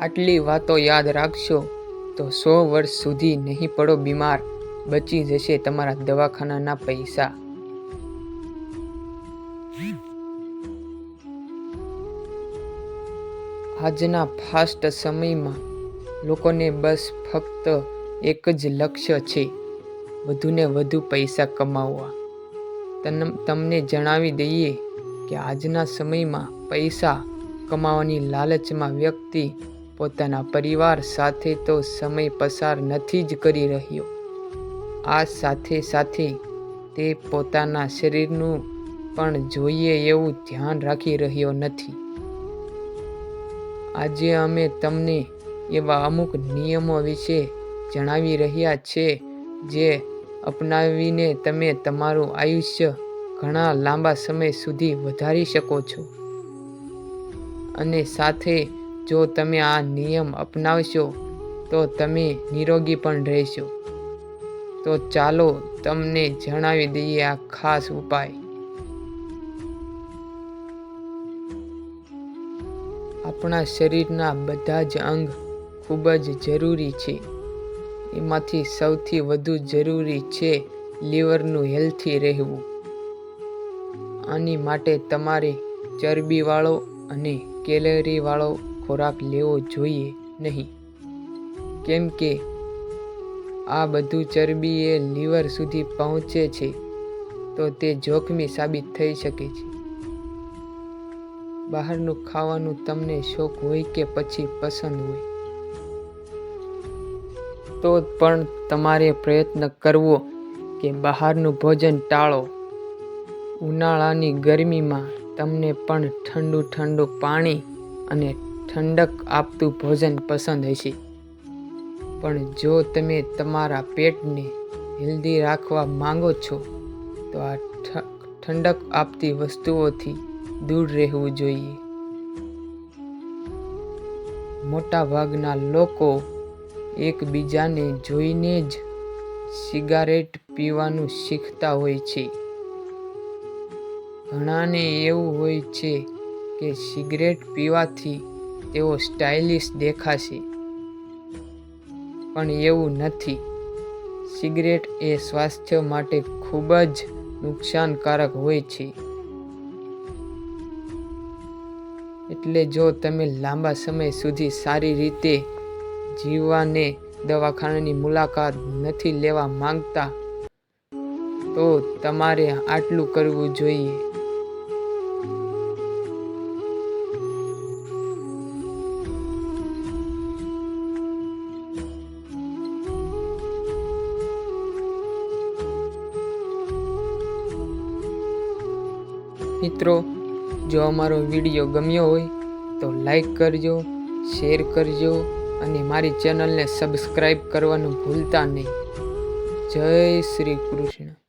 આટલી વાતો યાદ રાખશો તો સો વર્ષ સુધી નહીં પડો બીમાર. બચી જશે તમારા દવાખાનાના પૈસા. આજના ફાસ્ટ સમયમાં લોકોને બસ ફક્ત એક જ લક્ષ્ય છે, વધુને વધુ પૈસા કમાવવા. તમને જણાવી દઈએ કે આજના સમયમાં પૈસા કમાવાની લાલચમાં વ્યક્તિ પોતાના પરિવાર સાથે તો સમય પસાર નથી જ કરી રહ્યો. આ સાથે સાથે તે પોતાના શરીરનું પણ જોઈએ એવું ધ્યાન રાખી રહ્યો નથી. આજે અમે તમને એવા અમુક નિયમો વિશે જણાવી રહ્યા છે જે અપનાવીને તમે તમારું આયુષ્ય ઘણા લાંબા સમય સુધી વધારી શકો છો. અને સાથે જો તમે આ નિયમ અપનાવશો, તો તમે નિરોગી પણ રહેશો. તો ચાલો તમને જણાવી દઈએ આ ખાસ ઉપાય. આપણા શરીરના બધા જ અંગ ખૂબ જ જરૂરી છે. એમાંથી સૌથી વધુ જરૂરી છે લીવરનું હેલ્થી રહેવું. આની માટે તમારે ચરબીવાળો અને કેલરીવાળો ખોરાક લેવો જોઈએ નહીં. કેમ કે આ બધું ચરબી એ લીવર સુધી પહોંચે છે, તો તે જોખમી સાબિત થઈ શકે છે. બહારનું ખાવાનું તમને શોખ હોય કે પછી પસંદ હોય? તો પણ તમારે પ્રયત્ન કરવો કે બહારનું ભોજન ટાળો. ઉનાળાની ગરમીમાં તમને પણ ઠંડુ ઠંડુ પાણી અને ઠંડક આપતું ભોજન પસંદ હશે. પણ જો તમે તમારા પેટને હેલ્ધી રાખવા માંગો છો, તો આ ઠંડક આપતી વસ્તુઓથી દૂર રહેવું જોઈએ. મોટાભાગના લોકો એકબીજાને જોઈને જ સિગારેટ પીવાનું શીખતા હોય છે. ઘણાને એવું હોય છે કે સિગરેટ પીવાથી તેઓ સ્ટાઇલિશ દેખાશે. પણ એવું નથી. સિગરેટ એ સ્વાસ્થ્ય માટે ખૂબ જ નુકસાનકારક હોય છે. એટલે જો તમે લાંબા સમય સુધી સારી રીતે જીવવાને દવાખાનાની મુલાકાત નથી લેવા માંગતા, તો તમારે આટલું કરવું જોઈએ. મિત્રો, જો અમારો વીડિયો ગમ્યો હોય તો લાઈક કરજો શેર કરજો અને મારી ચેનલને સબસ્ક્રાઈબ કરવાનું ભૂલતા નહીં. જય શ્રી કૃષ્ણ.